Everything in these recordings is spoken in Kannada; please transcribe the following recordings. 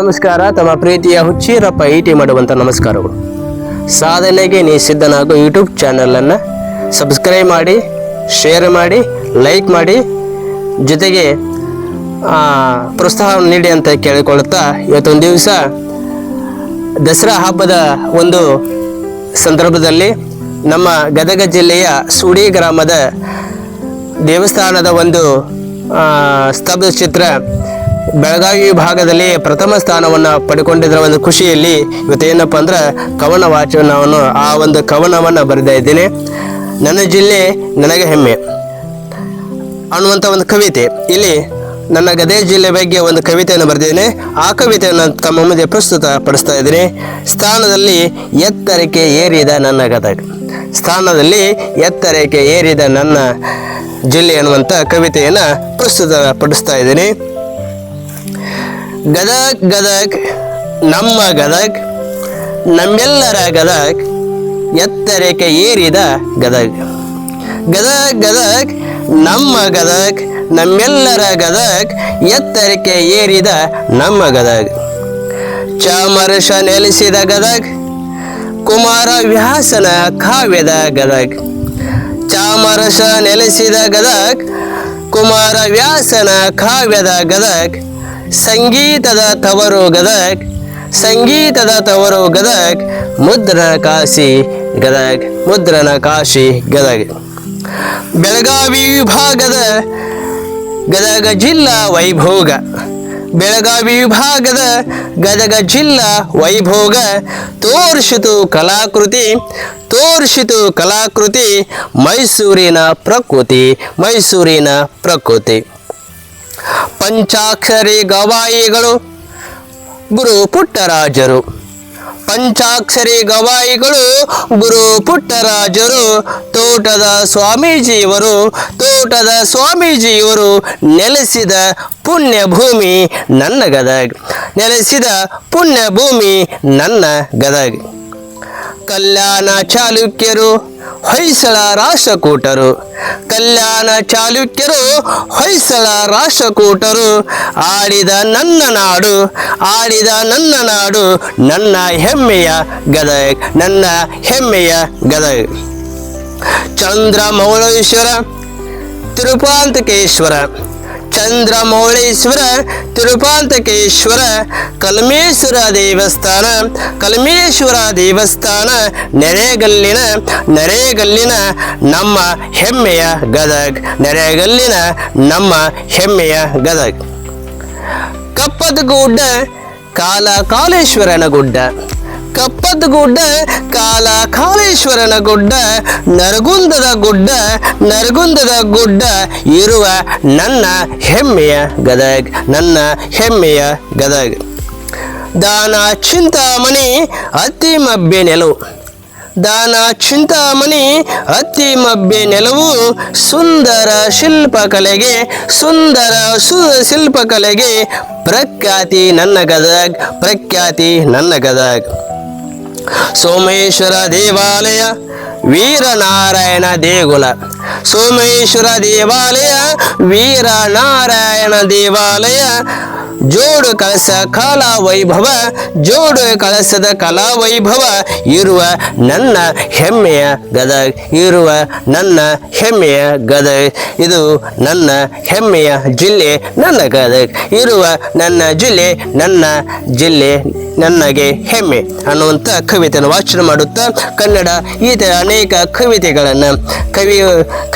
ನಮಸ್ಕಾರ. ತಮ್ಮ ಪ್ರೀತಿಯ ಹುಚ್ಚೀರಪ್ಪ ಈಟಿ ಮಾಡುವಂಥ ನಮಸ್ಕಾರಗಳು. ಸಾಧನೆಗೆ ನೀ ಸಿದ್ಧನಾಗೋ ಯೂಟ್ಯೂಬ್ ಚಾನಲನ್ನು ಸಬ್ಸ್ಕ್ರೈಬ್ ಮಾಡಿ ಶೇರ್ ಮಾಡಿ ಲೈಕ್ ಮಾಡಿ ಜೊತೆಗೆ ಆ, ಪ್ರೋತ್ಸಾಹ ನೀಡಿ ಅಂತ ಕೇಳಿಕೊಳ್ಳುತ್ತಾ ಇವತ್ತೊಂದು ದಿವಸ ದಸರಾ ಹಬ್ಬದ ಒಂದು ಸಂದರ್ಭದಲ್ಲಿ ನಮ್ಮ ಗದಗ ಜಿಲ್ಲೆಯ ಸುಡಿ ಗ್ರಾಮದ ದೇವಸ್ಥಾನದ ಒಂದು ಸ್ತಬ್ಧ ಚಿತ್ರ ಬೆಳಗಾವಿ ವಿಭಾಗದಲ್ಲಿ ಪ್ರಥಮ ಸ್ಥಾನವನ್ನು ಪಡ್ಕೊಂಡಿದ್ರ ಒಂದು ಖುಷಿಯಲ್ಲಿ ಇವತ್ತು ಏನಪ್ಪ ಅಂದ್ರೆ ಕವನ ವಾಚನವನ್ನು ಆ ಒಂದು ಕವನವನ್ನು ಬರೆದ ಇದ್ದೀನಿ. ನನ್ನ ಜಿಲ್ಲೆ ನನಗೆ ಹೆಮ್ಮೆ ಅನ್ನುವಂಥ ಒಂದು ಕವಿತೆ. ಇಲ್ಲಿ ನನ್ನ ಗದಗ ಜಿಲ್ಲೆ ಬಗ್ಗೆ ಒಂದು ಕವಿತೆಯನ್ನು ಬರೆದಿದ್ದೀನಿ. ಆ ಕವಿತೆಯನ್ನು ತಮ್ಮ ಮುಂದೆ ಪ್ರಸ್ತುತ ಪಡಿಸ್ತಾ ಇದ್ದೀನಿ. ಸ್ಥಾನದಲ್ಲಿ ಎತ್ತರಕ್ಕೆ ಏರಿದ ನನ್ನ ಗದಗ ಸ್ಥಾನದಲ್ಲಿ ಎತ್ತರಕ್ಕೆ ಏರಿದ ನನ್ನ ಜಿಲ್ಲೆ ಅನ್ನುವಂಥ ಕವಿತೆಯನ್ನು ಪ್ರಸ್ತುತ ಪಡಿಸ್ತಾ ಇದ್ದೀನಿ. ಗದಗ್ ಗದಗ್, ನಮ್ಮ ಗದಗ್, ನಮ್ಮೆಲ್ಲರ ಗದಗ್, ಎತ್ತರಕ್ಕೆ ಏರಿದ ಗದಗ್. ಗದಗ್ ಗದಗ್, ನಮ್ಮ ಗದಗ್, ನಮ್ಮೆಲ್ಲರ ಗದಗ್, ಎತ್ತರಕ್ಕೆ ಏರಿದ ನಮ್ಮ ಗದಗ್. ಚಾಮರಸ ನೆಲೆಸಿದ ಗದಗ್, ಕುಮಾರ ವ್ಯಾಸನ ಕಾವ್ಯದ ಗದಗ್. ಚಾಮರಸ ನೆಲೆಸಿದ ಗದಗ್, ಕುಮಾರ ವ್ಯಾಸನ ಕಾವ್ಯದ ಗದಗ್. ಸಂಗೀತದ ತವರು ಗದಗ್ ಸಂಗೀತದ ತವರು ಗದಗ್ ಮುದ್ರಣ ಕಾಶಿ ಗದಗ್ ಮುದ್ರಣ ಕಾಶಿ ಗದಗ್ ಬೆಳಗಾವಿ ವಿಭಾಗದ ಗದಗ ಜಿಲ್ಲಾ ವೈಭೋಗ. ಬೆಳಗಾವಿ ವಿಭಾಗದ ಗದಗ ಜಿಲ್ಲಾ ವೈಭೋಗ. ತೋರಿಸಿತು ಕಲಾಕೃತಿ ತೋರಿಸಿತು ಕಲಾಕೃತಿ ಮೈಸೂರಿನ ಪ್ರಕೃತಿ ಮೈಸೂರಿನ ಪ್ರಕೃತಿ. ಪಂಚಾಕ್ಷರಿ ಗವಾಯಿಗಳು. ಗುರು ಪುಟ್ಟರಾಜರು. ಪಂಚಾಕ್ಷರಿ ಗವಾಯಿಗಳು, ಗುರು ಪುಟ್ಟರಾಜರು. ತೋಟದ ಸ್ವಾಮೀಜಿಯವರು ತೋಟದ ಸ್ವಾಮೀಜಿಯವರು ನೆಲೆಸಿದ ಪುಣ್ಯ ಭೂಮಿ ನನ್ನ ಗದಗ. ನೆಲೆಸಿದ ಪುಣ್ಯ ಭೂಮಿ ನನ್ನ ಗದಗ್. ಕಲ್ಯಾಣ ಚಾಲುಕ್ಯರು, ಹೊಯ್ಸಳ ರಾಷ್ಟ್ರಕೂಟರು. ಕಲ್ಯಾಣ ಚಾಲುಕ್ಯರು, ಹೊಯ್ಸಳ ರಾಷ್ಟ್ರಕೂಟರು. ಆಡಿದ ನನ್ನ ನಾಡು, ಆಡಿದ ನನ್ನ ನಾಡು, ನನ್ನ ಹೆಮ್ಮೆಯ ಗದಗ್, ನನ್ನ ಹೆಮ್ಮೆಯ ಗದಗ್. ಚಂದ್ರಮೌಳೇಶ್ವರ, ತಿರುಪಾಂತಕೇಶ್ವರ. ಚಂದ್ರಮೌಳೇಶ್ವರ ತಿರುಪಾಂತಕೇಶ್ವರ, ಕಲ್ಮೇಶ್ವರ ದೇವಸ್ಥಾನ ಕಲ್ಮೇಶ್ವರ ದೇವಸ್ಥಾನ, ನೆರೆಗಲ್ಲಿನ ನೆರೆಗಲ್ಲಿನ ನಮ್ಮ ಹೆಮ್ಮೆಯ ಗದಗ್, ನೆರೆಗಲ್ಲಿನ ನಮ್ಮ ಹೆಮ್ಮೆಯ ಗದಗ್. ಕಪ್ಪದ ಗುಡ್ಡ ಕಾಲ ಕಾಲೇಶ್ವರನ ಗುಡ್ಡ. ಕಪ್ಪದ ಗುಡ್ಡ, ಕಾಲ ಕಾಲೇಶ್ವರನ ಗುಡ್ಡ, ನರಗುಂದದ ಗುಡ್ಡ ನರಗುಂದದ ಗುಡ್ಡ, ಇರುವ ನನ್ನ ಹೆಮ್ಮೆಯ ಗದಗ್, ನನ್ನ ಹೆಮ್ಮೆಯ ಗದಗ. ದಾನ ಚಿಂತಾಮಣಿ, ಅತಿ ಮಬ್ಬೆ ನೆಲವು. ದಾನ ಚಿಂತಾಮಣಿ, ಅತಿ ಮಬ್ಬೆ ನೆಲವು, ಸುಂದರ ಶಿಲ್ಪಕಲೆಗೆ ಸುಂದರ ಸು ಶಿಲ್ಪಕಲೆಗೆ ಪ್ರಖ್ಯಾತಿ ನನ್ನ ಗದಗ್, ಪ್ರಖ್ಯಾತಿ ನನ್ನ ಗದಗ್. ಸೋಮೇಶ್ವರ ದೇವಾಲಯ, ವೀರನಾರಾಯಣ ದೇಗುಲ. ಸೋಮೇಶ್ವರ ದೇವಾಲಯ, ವೀರನಾರಾಯಣ ದೇವಾಲಯ. ಜೋಡು ಕಳಸ ಕಲಾ ವೈಭವ, ಜೋಡು ಕಳಸದ ಕಲಾ ವೈಭವ. ಇರುವ ನನ್ನ ಹೆಮ್ಮೆಯ ಗದಗ್ ಇರುವ ನನ್ನ ಹೆಮ್ಮೆಯ ಗದಗ್ ಇದು ನನ್ನ ಹೆಮ್ಮೆಯ ಜಿಲ್ಲೆ ನನ್ನ ಗದಗ್ ಇರುವ ನನ್ನ ಜಿಲ್ಲೆ ನನ್ನ ಜಿಲ್ಲೆ ನನಗೆ ಹೆಮ್ಮೆ ಅನ್ನುವಂಥ ಕವಿತೆಯನ್ನು ವಾಚನ ಮಾಡುತ್ತಾ ಕನ್ನಡ ಈ ಥರ ಅನೇಕ ಕವಿತೆಗಳನ್ನು ಕವಿ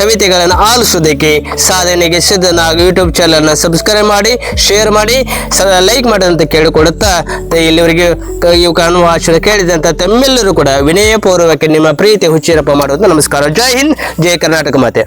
ಕವಿತೆಗಳನ್ನು ಆಲಿಸೋದಕ್ಕೆ ಸಾಧನೆಗೆ ಸಿದ್ಧನಾಗಿ ಯೂಟ್ಯೂಬ್ ಚಾನಲ್ನ ಸಬ್ಸ್ಕ್ರೈಬ್ ಮಾಡಿ ಶೇರ್ ಮಾಡಿ ಲೈಕ್ ಮಾಡಿ ಅಂತ ಕೇಳಿಕೊಡುತ್ತಾ ಇಲ್ಲಿವರಿಗೆ ಇವು ಕಾಣುವ ವಾಚನ ಕೇಳಿದಂಥ ತಮ್ಮೆಲ್ಲರೂ ಕೂಡ ವಿನಯಪೂರ್ವಕ್ಕೆ ನಿಮ್ಮ ಪ್ರೀತಿ ಹುಚ್ಚಿರಪ್ಪ ಮಾಡುವಂಥ ನಮಸ್ಕಾರ. ಜೈ ಹಿಂದ್, ಜೈ ಕರ್ನಾಟಕ ಮಾತೆ.